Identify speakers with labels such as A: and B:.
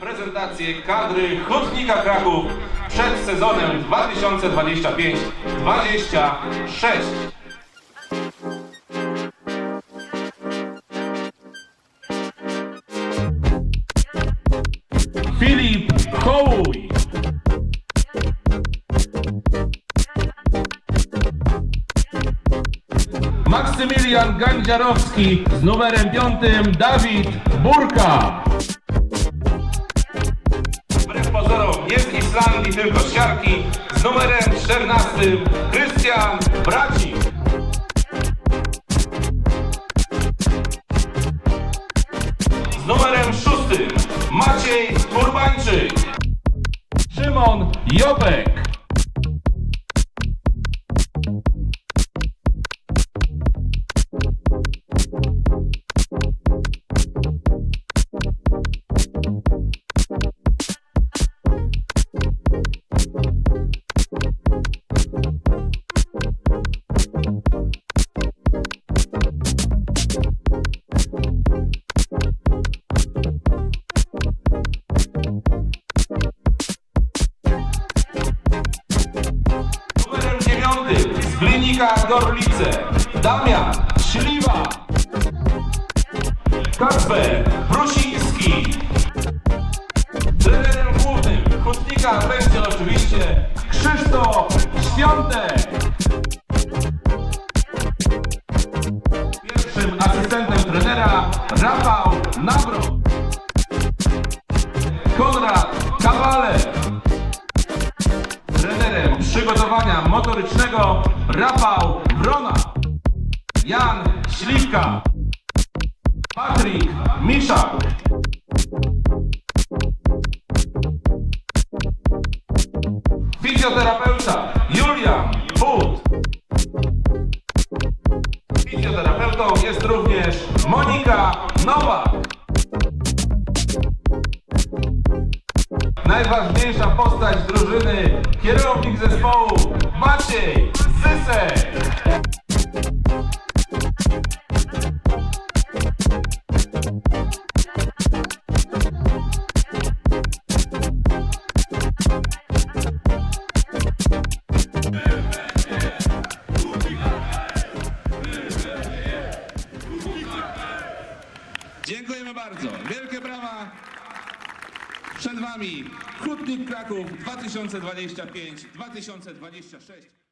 A: prezentację kadry Hutnika Kraków przed sezonem 2025-26. Filip Hołuj. Maksymilian Gandziarowski z numerem piątym Dawid Burka. Z Islandii, tylko siarki z numerem 14 Krystian Bracik. Z numerem 6 Maciej Urbańczyk. Szymon Jobek. Z Glinika Gorlice Damian Śliwa. Kacper Brusiński. Trenerem głównym Hutnika będzie oczywiście Krzysztof Świątek Przygotowania motorycznego Rafał Wrona, Jan Śliwka, Patryk Miszak. Fizjoterapeuta Julian But. Fizjoterapeutą jest również Monika Nowak. Najważniejsza postać drużyny, kierownik
B: Dziękujemy bardzo. Wielkie brawa. Przed Wami Hutnik Kraków 2025-2026.